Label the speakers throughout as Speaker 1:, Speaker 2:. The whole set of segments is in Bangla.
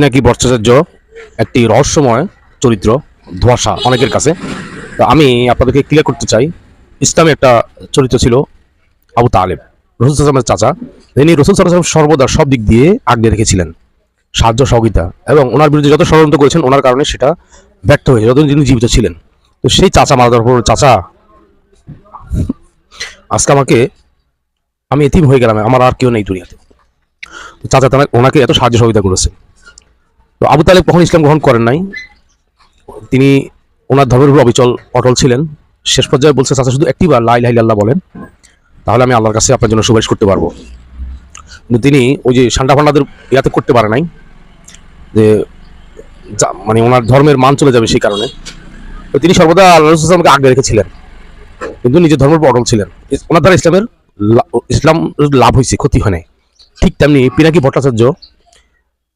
Speaker 1: পিনাকি ভট্টাচার্য একটি রহস্যময় চরিত্র, ধোয়াশা অনেকের কাছে। তো আমি আপনাদেরকে ক্লিয়ার করতে চাই, ইসলামে একটা চরিত্র ছিল আবু তালেব, রসুল সাল্লামের চাচা। তিনি রসুল সাল্লাম সর্বদা সব দিক দিয়ে আগলে রেখেছিলেন, সাহায্য সহযোগিতা এবং ওনার বিরুদ্ধে যত ষড়যন্ত্র করেছেন, ওনার কারণে সেটা ব্যর্থ হয়েছে যতদিন তিনি জীবিত ছিলেন। তো সেই চাচা মারা যাওয়ার পর, চাচা, আজকে আমাকে, আমি এতিম হয়ে গেলাম, আমার আর কেউ নেই দুনিয়াতে। চাচা তারা ওনাকে এত সাহায্য সহযোগিতা করেছে। তো আবু তালেব কখন ইসলাম গ্রহণ করেন নাই। তিনি ওনার ধর্মের উপর অবিচল, অটল ছিলেন। শেষ পর্যায়ে বলছে, চাচা, শুধু একটি লাই লাই আল্লাহ বলেন, তাহলে আমি আল্লাহর কাছে আপনার জন্য সুপারিশ করতে পারব। কিন্তু তিনি ওই যে সান্ডা ফান্ডাদের ইয়াতে করতে পারে নাই, যে মানে ওনার ধর্মের মান চলে যাবে সেই কারণে। তো তিনি সর্বদা আল্লাহ রসুলকে আগে রেখেছিলেন। কিন্তু নিজের ধর্মের উপর অটল ছিলেন। ওনার দ্বারা ইসলামের ইসলাম লাভ হয়েছে, ক্ষতি হয় নাই। ঠিক তেমনি পিনাকি ভট্টাচার্য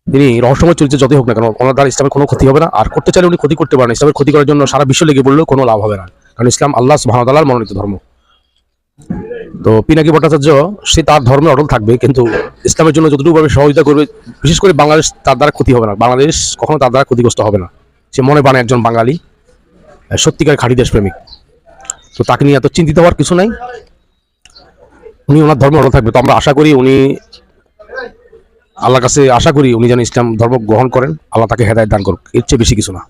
Speaker 1: তিনি রহস্যময় চরিত্র যতই হোক না কেন ওনার দ্বারা ইসলামের কোনো ক্ষতি হবে না। আর করতে চাইলে উনি ক্ষতি করতে পারেন। ইসলামের ক্ষতি করার জন্য সারা বিশ্ব লেগে পড়লেও কোনো লাভ হবে না। কারণ ইসলাম আল্লাহ সুবাহতাল্লাহর মনোনীত ধর্ম। তো পিনাকি ভট্টাচার্য, সে তার ধর্মে অটল থাকবে, কিন্তু ইসলামের জন্য যতটুকু ভাবে সহযোগিতা করবে, বিশেষ করে বাংলাদেশ তার দ্বারা ক্ষতি হবে না। বাংলাদেশ কখনো তার দ্বারা ক্ষতিগ্রস্ত হবে না। সে মনে বানে একজন বাঙালি সত্যিকার খাঁটি দেশপ্রেমিক। তো তাকে নিয়ে এত চিন্তিত হওয়ার কিছু নাই। উনি ওনার ধর্মে অটল থাকবে। তো আমরা আশা করি উনি আল্লাহর কাছে আশা করি উনি যেন ইসলাম ধর্ম গ্রহণ করেন, আল্লাহ তাকে হেদায় দান করুক। এর চেয়ে বেশি কিছু না।